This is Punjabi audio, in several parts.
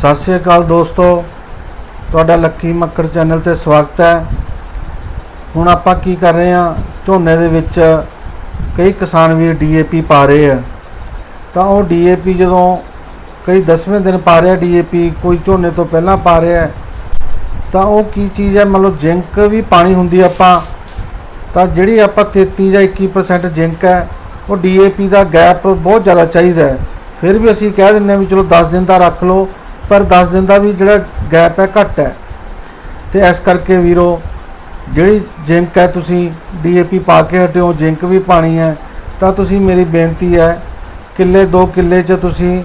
ਸਤਿ ਸ਼੍ਰੀ ਅਕਾਲ ਦੋਸਤੋ, ਤੁਹਾਡਾ ਲੱਕੀ ਮੱਕੜ ਚੈਨਲ ਤੇ ਸਵਾਗਤ ਹੈ। ਹੁਣ ਆਪਾਂ ਕੀ ਕਰ ਰਹੇ ਹਾਂ, ਝੋਨੇ ਦੇ ਵਿੱਚ ਕਈ ਕਿਸਾਨ ਵੀਰ ਡੀਏਪੀ ਪਾ ਰਹੇ ਆ। ਤਾਂ ਉਹ ਡੀਏਪੀ ਜਦੋਂ ਕਈ 10ਵੇਂ ਦਿਨ ਪਾ ਰਿਹਾ ਡੀਏਪੀ ਕੋਈ ਝੋਨੇ ਤੋਂ ਪਹਿਲਾਂ ਪਾ ਰਿਹਾ ਤਾਂ ਉਹ ਕੀ ਚੀਜ਼ ਹੈ? ਮਤਲਬ ਜ਼ਿੰਕ ਵੀ ਪਾਣੀ ਹੁੰਦੀ ਆਪਾਂ, ਤਾਂ ਜਿਹੜੀ ਆਪਾਂ 33 ਜਾਂ 21% ਜ਼ਿੰਕ ਹੈ, ਉਹ ਡੀਏਪੀ ਦਾ ਗੈਪ ਬਹੁਤ ਜ਼ਿਆਦਾ ਚਾਹੀਦਾ ਹੈ। ਫਿਰ ਵੀ ਅਸੀਂ ਕਹਿ ਦਿੰਦੇ ਹਾਂ ਵੀ ਚਲੋ 10 ਦਿਨ ਦਾ ਰੱਖ ਲਓ ਪਰ 10 ਦਿਨ ਦਾ ਵੀ ਜਿਹੜਾ ਗੈਪ ਹੈ ਘੱਟ ਹੈ। ਤੇ ਇਸ ਕਰਕੇ ਵੀਰੋ, ਜਿਹੜੀ ਜ਼ਿੰਕ ਹੈ ਤੁਸੀਂ ਡੀਏਪੀ ਪਾ ਕੇ ਹਟਿਓ, ਜ਼ਿੰਕ ਵੀ ਪਾਣੀ ਹੈ, ਤਾਂ ਤੁਸੀਂ ਮੇਰੀ ਬੇਨਤੀ ਹੈ, ਕਿੱਲੇ 2 ਕਿੱਲੇ 'ਚ ਤੁਸੀਂ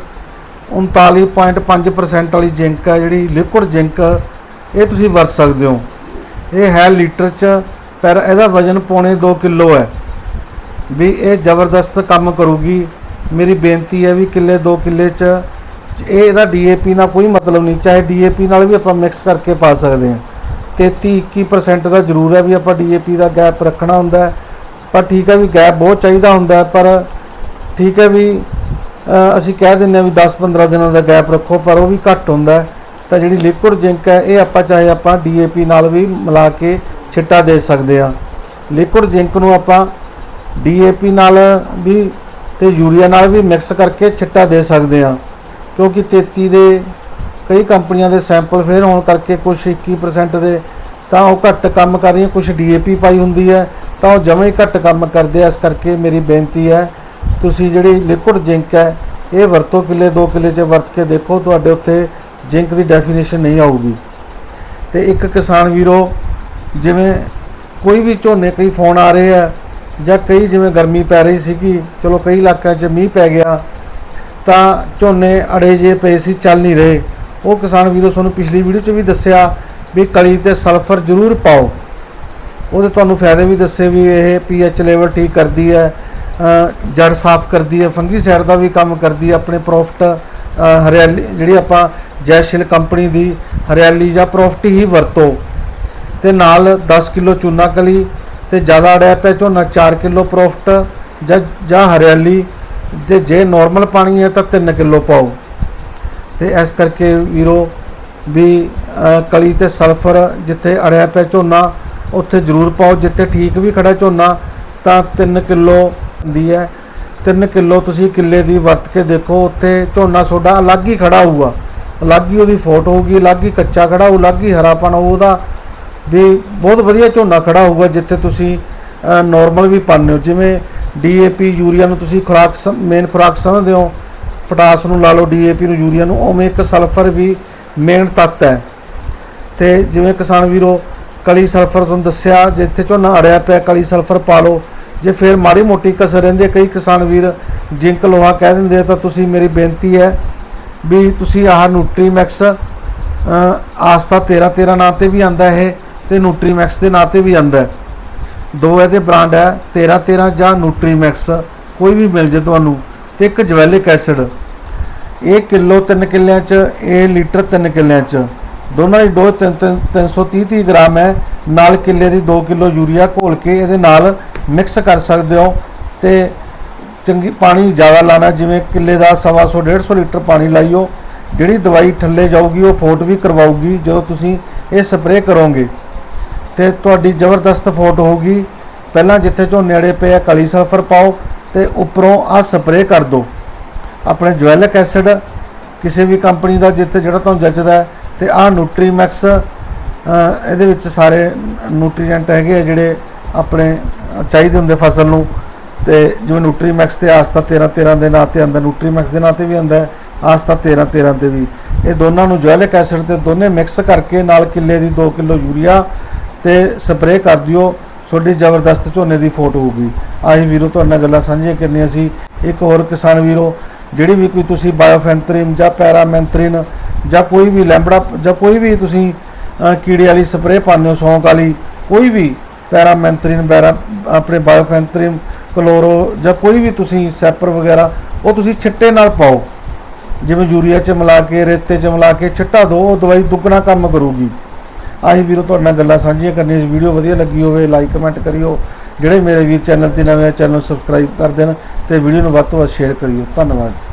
39.5% ਵਾਲੀ ਜ਼ਿੰਕ ਹੈ, ਜਿਹੜੀ ਲਿਕੁਇਡ ਜ਼ਿੰਕ, ਇਹ ਤੁਸੀਂ ਵਰਤ ਸਕਦੇ ਹੋ। ਇਹ ਹੈ ਲੀਟਰ 'ਚ, ਪਰ ਇਹਦਾ ਵਜ਼ਨ ਪੌਣੇ 2 ਕਿਲੋ ਹੈ। ਵੀ ਇਹ ਜ਼ਬਰਦਸਤ ਕੰਮ ਕਰੂਗੀ। ਮੇਰੀ ਬੇਨਤੀ ਹੈ ਵੀ ਕਿੱਲੇ 2 ਕਿੱਲੇ 'ਚ ਇਹ ਇਹਦਾ ਡੀਏਪੀ ਨਾਲ ਕੋਈ ਮਤਲਬ ਨਹੀਂ, ਚਾਹੇ ਡੀਏਪੀ ਨਾਲ ਵੀ ਆਪਾਂ ਮਿਕਸ ਕਰਕੇ ਪਾ ਸਕਦੇ ਹਾਂ। 33 21% ਦਾ ਜ਼ਰੂਰ ਹੈ ਵੀ ਆਪਾਂ ਡੀਏਪੀ ਦਾ ਗੈਪ ਰੱਖਣਾ ਹੁੰਦਾ ਪਰ ਠੀਕ ਹੈ ਵੀ ਗੈਪ ਬਹੁਤ ਚਾਹੀਦਾ ਹੁੰਦਾ ਪਰ ਠੀਕ ਹੈ ਵੀ ਅਸੀਂ ਕਹਿ ਦਿੰਦੇ ਹਾਂ ਵੀ 10-15 ਦਿਨਾਂ ਦਾ ਗੈਪ ਰੱਖੋ, ਪਰ ਉਹ ਵੀ ਘੱਟ ਹੁੰਦਾ ਤਾਂ ਜਿਹੜੀ ਲਿਕੁਇਡ ਜ਼ਿੰਕ ਹੈ, ਇਹ ਆਪਾਂ ਚਾਹੇ ਆਪਾਂ ਡੀਏਪੀ ਨਾਲ ਵੀ ਮਿਲਾ ਕੇ ਛਿੱਟਾ ਦੇ ਸਕਦੇ ਹਾਂ। ਲਿਕੁਇਡ ਜ਼ਿੰਕ ਨੂੰ ਆਪਾਂ ਡੀਏਪੀ ਨਾਲ ਵੀ ਤੇ ਯੂਰੀਆ ਨਾਲ ਵੀ ਮਿਕਸ ਕਰਕੇ ਛਿੱਟਾ ਦੇ ਸਕਦੇ ਹਾਂ। ਕਿਉਂਕਿ 33 ਦੇ ਕਈ ਕੰਪਨੀਆਂ ਦੇ ਸੈਂਪਲ ਫੇਰ ਹੋਣ ਕਰਕੇ ਕੁਝ 21% ਦੇ, ਤਾਂ ਉਹ ਘੱਟ ਕੰਮ ਕਰ ਰਹੀਆਂ ਕੁਝ ਡੀਏਪੀ ਪਾਈ ਹੁੰਦੀ ਹੈ, ਤਾਂ ਉਹ ਜਮਾਂ ਹੀ ਘੱਟ ਕੰਮ ਕਰਦੇ ਆ, ਇਸ ਕਰਕੇ ਮੇਰੀ ਬੇਨਤੀ ਹੈ, ਤੁਸੀਂ ਜਿਹੜੀ ਲਿਕੁਇਡ ਜ਼ਿੰਕ ਹੈ, ਇਹ ਵਰਤੋ ਕਿੱਲੇ 2 ਕਿੱਲੇ 'ਚ ਵਰਤ ਕੇ ਦੇਖੋ, ਤੁਹਾਡੇ ਉੱਤੇ ਜ਼ਿੰਕ ਦੀ ਡੈਫੀਨੇਸ਼ਨ ਨਹੀਂ ਆਊਗੀ। ਤੇ ਇੱਕ ਕਿਸਾਨ ਵੀਰੋ, ਜਿਵੇਂ ਕੋਈ ਵੀ ਝੋਨੇ, ਕਈ ਫੋਨ ਆ ਰਹੇ ਆ, ਜਾਂ ਕਈ ਜਿਵੇਂ ਗਰਮੀ ਪੈ ਰਹੀ ਸੀਗੀ, ਚਲੋ ਕਈ ਇਲਾਕਿਆਂ 'ਚ ਮੀਂਹ ਪੈ ਗਿਆ ਤਾਂ ਝੋਨੇ ਅੜੇ ਜੇ ਪਏ ਸੀ, ਚੱਲ ਨਹੀਂ ਰਹੇ। ਉਹ ਕਿਸਾਨ ਵੀਰੋ, ਤੁਹਾਨੂੰ ਪਿਛਲੀ ਵੀਡੀਓ 'ਚ ਵੀ ਦੱਸਿਆ ਵੀ ਕਲੀ ਤੇ ਸਲਫਰ ਜ਼ਰੂਰ ਪਾਓ। ਉਹਦੇ ਤੁਹਾਨੂੰ ਫਾਇਦੇ ਵੀ ਦੱਸੇ ਵੀ ਇਹ ਪੀਐਚ ਲੈਵਲ ਠੀਕ ਕਰਦੀ ਹੈ ਜੜ ਸਾਫ਼ ਕਰਦੀ ਹੈ, ਫੰਗੀ ਸਾਈਡ ਦਾ ਵੀ ਕੰਮ ਕਰਦੀ ਹੈ, ਆਪਣੇ ਪ੍ਰੋਫਿਟ ਹਰਿਆਲੀ, ਜਿਹੜੀ ਆਪਾਂ ਜੈਸ਼ਿਲ ਕੰਪਨੀ ਦੀ ਹਰਿਆਲੀ ਜਾਂ ਪ੍ਰੋਫਿਟ ਹੀ ਵਰਤੋ। ਤੇ ਨਾਲ 10 ਕਿਲੋ ਚੂਨਾ ਕਲੀ ਤੇ ਜ਼ਿਆਦਾ ਅੜਿਆ ਪਿਆ ਝੋਨਾ 4 ਕਿਲੋ ਪ੍ਰੋਫਿਟ ਜਾਂ ਜਾਂ ਹਰਿਆਲੀ ਤੇ ਜੇ ਨਾਰਮਲ ਪਾਣੀ ਹੈ ਤਾਂ 3 ਕਿਲੋ ਪਾਓ। ਤੇ ਇਸ ਕਰਕੇ ਵੀਰੋ ਵੀ ਕਲੀ ਤੇ ਸਲਫਰ ਜਿੱਥੇ ਅੜਿਆ ਪਿਆ ਝੋਨਾ, ਉੱਥੇ ਜ਼ਰੂਰ ਪਾਓ। ਜਿੱਥੇ ਠੀਕ ਵੀ ਖੜਾ ਝੋਨਾ, ਤਾਂ 3 ਕਿਲੋ ਹੁੰਦੀ ਹੈ। 3 ਕਿਲੋ ਤੁਸੀਂ ਕਿੱਲੇ ਦੀ ਵਰਤ ਕੇ ਦੇਖੋ, ਉੱਥੇ ਝੋਨਾ ਤੁਹਾਡਾ ਅਲੱਗ ਹੀ ਖੜਾ ਹੋਊਗਾ। ਅਲੱਗ ਹੀ ਉਹਦੀ ਫੋਟੋ ਹੋਊਗੀ, ਅਲੱਗ ਹੀ ਕੱਚਾ ਖੜਾ ਹੋਊ, ਅਲੱਗ ਹੀ ਹਰਾਪਣ ਹੋਊ, ਉਹਦਾ ਵੀ ਬਹੁਤ ਵਧੀਆ ਝੋਨਾ ਖੜਾ ਹੋਊਗਾ, ਜਿੱਥੇ ਤੁਸੀਂ ਨਾਰਮਲ ਵੀ ਪਾਉਂਦੇ ਹੋ। ਜਿਵੇਂ ਡੀਏਪੀ ਯੂਰੀਆ ਨੂੰ ਤੁਸੀਂ ਖੁਰਾਕ ਮੇਨ ਖੁਰਾਕ ਸਮਝਦੇ ਹੋ। ਪੋਟਾਸ ਨੂੰ ਲਾ ਲਓ ਡੀਏਪੀ ਨੂੰ, ਯੂਰੀਆ ਨੂੰ, ਉਵੇਂ ਇੱਕ ਸਲਫਰ ਵੀ ਮੇਨ ਤੱਤ ਹੈ। ਤੇ ਜਿਵੇਂ ਕਿਸਾਨ ਵੀਰੋ, ਕਲੀ ਸਲਫਰ ਤੁਹਾਨੂੰ ਦੱਸਿਆ ਜਿੱਥੇ ਝੋਨਾ ਅੜਿਆ ਪਿਆ, ਕਲੀ ਸਲਫਰ ਪਾ ਲਓ। ਜੇ ਫਿਰ ਮਾੜੀ ਮੋਟੀ ਕਸਰ ਰਹਿੰਦੀ ਕਈ ਕਿਸਾਨ ਵੀਰ ਜਿੰਕ ਲੋਹਾ ਕਹਿ ਦਿੰਦੇ ਤਾਂ ਤੁਸੀਂ ਮੇਰੀ ਬੇਨਤੀ ਹੈ ਵੀ ਤੁਸੀਂ ਆਹ ਨਿਊਟਰੀਮੈਕਸ ਆਸਤਾ 13 13 ਨਾਂ ਤੇ ਵੀ ਆਂਦਾ ਇਹ, ਤੇ ਨਿਊਟਰੀਮੈਕਸ ਦੇ ਨਾਂ ਤੇ ਵੀ ਆਂਦਾ ਦੋ ਇਹਦੇ ਬ੍ਰਾਂਡ ਹੈ 13 13 ਜਾਂ ਨਿਊਟਰੀਮੈਕਸ ਕੋਈ ਵੀ ਮਿਲ ਜੇ ਤੁਹਾਨੂੰ, ਤੇ ਇੱਕ ਜਵੈਲਿਕ ਐਸਿਡ ਇਹ ਕਿਲੋ 3 ਕਿੱਲਿਆਂ ਚ, ਇਹ ਲੀਟਰ 3 ਕਿੱਲਿਆਂ ਚ। ਦੋਨਾਂ ਦੀ ਡੋਜ਼ 330 30 ਗ੍ਰਾਮ ਹੈ। ਨਾਲ ਕਿੱਲੇ ਦੀ 2 ਕਿਲੋ ਯੂਰੀਆ ਘੋਲ ਕੇ ਇਹਦੇ ਨਾਲ ਮਿਕਸ ਕਰ ਸਕਦੇ ਹੋ ਤੇ ਚੰਗੀ ਪਾਣੀ ਜ਼ਿਆਦਾ ਲਾਣਾ, ਜਿਵੇਂ ਕਿੱਲੇ ਦਾ 125 150 ਲੀਟਰ ਪਾਣੀ ਲਾਈਓ। ਜਿਹੜੀ ਦਵਾਈ ਥੱਲੇ ਜਾਊਗੀ, ਉਹ ਫੋਟ ਵੀ ਕਰਵਾਊਗੀ, ਜਦੋਂ ਤੁਸੀਂ ਇਹ ਸਪਰੇਅ ਕਰੋਗੇ। ਤੇ ਤੁਹਾਡੀ ਜ਼ਬਰਦਸਤ ਫੋਟ ਹੋਊਗੀ। ਪਹਿਲਾਂ ਜਿੱਥੇ ਝੋਨੇ ਅੜੇ ਪਏ ਆ, ਕਲੀ ਸਲਫਰ ਪਾਓ ਤੇ ਉੱਪਰੋਂ ਆ ਸਪਰੇਅ ਕਰ ਦਿਓ। ਆਪਣੇ ਜਵੈਲਿਕ ਐਸਿਡ ਕਿਸੇ ਵੀ ਕੰਪਨੀ ਦਾ ਜਿੱਥੇ ਜਿਹੜਾ ਤੁਹਾਨੂੰ ਜੱਜਦਾ ਹੈ ਤੇ ਆਹ ਨਿਊਟਰੀਮੈਕਸ ਇਹਦੇ ਵਿੱਚ ਸਾਰੇ ਨੂਟਰੀਜੈਂਟ ਹੈਗੇ ਆ ਜਿਹੜੇ ਆਪਣੇ ਚਾਹੀਦੇ ਹੁੰਦੇ ਫਸਲ ਨੂੰ। ਤੇ ਜਿਵੇਂ ਨਿਊਟਰੀਮੈਕਸ ਤੇ ਆਸਤਾ 13 13 ਦੇ ਨਾਂ ਤੇ ਆਂਦਾ ਨਿਊਟਰੀਮੈਕਸ ਦੇ ਨਾਂ ਤੇ ਵੀ ਆਂਦਾ ਹੈ ਆਸਤਾ 13 13 ਤੇ ਵੀ। ਇਹ ਦੋਨਾਂ ਨੂੰ ਜਵੈਲਿਕ ਐਸਿਡ ਤੇ ਦੋਨੇ ਮਿਕਸ ਕਰਕੇ ਨਾਲ ਕਿੱਲੇ ਦੀ 2 ਕਿਲੋ ਯੂਰੀਆ ਤੇ ਸਪਰੇਅ ਕਰ ਦਿਓ। ਤੁਹਾਡੀ ਜ਼ਬਰਦਸਤ ਝੋਨੇ ਦੀ ਫੋਟੋ ਹੋਊਗੀ। ਆਹੀ ਵੀਰੋ, ਤੁਹਾਡੇ ਨਾਲ ਗੱਲਾਂ ਸਾਂਝੀਆਂ ਕਰਨੀਆਂ ਸੀ। ਇੱਕ ਹੋਰ ਕਿਸਾਨ ਵੀਰੋ, ਜਿਹੜੀ ਵੀ ਕੋਈ ਤੁਸੀਂ ਬਾਇਓਫੈਂਥਰੀਨ ਜਾਂ ਪੈਰਾਮੈਂਥਰੀਨ ਜਾਂ ਕੋਈ ਵੀ ਲੈਂਬੜਾ ਜਾਂ ਕੋਈ ਵੀ ਤੁਸੀਂ ਕੀੜੇ ਵਾਲੀ ਸਪਰੇਅ ਪਾਉਂਦੇ ਹੋ, ਸੌਂਕ ਵਾਲੀ, ਕੋਈ ਵੀ ਪੈਰਾਮੈਂਥਰੀਨ ਬੈਰਾ, ਆਪਣੇ ਬਾਇਓਫੈਂਥਰੀਨ ਕਲੋਰੋ ਜਾਂ ਕੋਈ ਵੀ ਤੁਸੀਂ ਸੈਪਰ ਵਗੈਰਾ, ਉਹ ਤੁਸੀਂ ਛਿੱਟੇ ਨਾਲ ਪਾਓ। ਜਿਵੇਂ ਯੂਰੀਆ ਚ ਮਿਲਾ ਕੇ, ਰੇਤੇ ਚ ਮਿਲਾ ਕੇ ਛਿੱਟਾ ਦਿਓ ਉਹ ਦਵਾਈ ਦੁੱਗਣਾ ਕੰਮ ਕਰੂਗੀ। ਆਹੀ ਵੀਰੋ, ਤੁਹਾਡੇ ਨਾਲ ਗੱਲਾਂ ਸਾਂਝੀਆਂ ਕਰਨੀਆਂ ਸੀ। ਵੀਡੀਓ ਵਧੀਆ ਲੱਗੀ ਹੋਵੇ ਲਾਈਕ ਕਮੈਂਟ ਕਰਿਓ। ਜਿਹੜੇ ਮੇਰੇ ਵੀਰ ਚੈਨਲ ਤੇ ਨਵੇਂ ਚੈਨਲ ਨੂੰ ਸਬਸਕ੍ਰਾਈਬ ਕਰ ਦੇਣ ਤੇ ਵੀਡੀਓ ਨੂੰ ਵੱਧ ਤੋਂ ਵੱਧ ਸ਼ੇਅਰ ਕਰਿਓ। ਧੰਨਵਾਦ।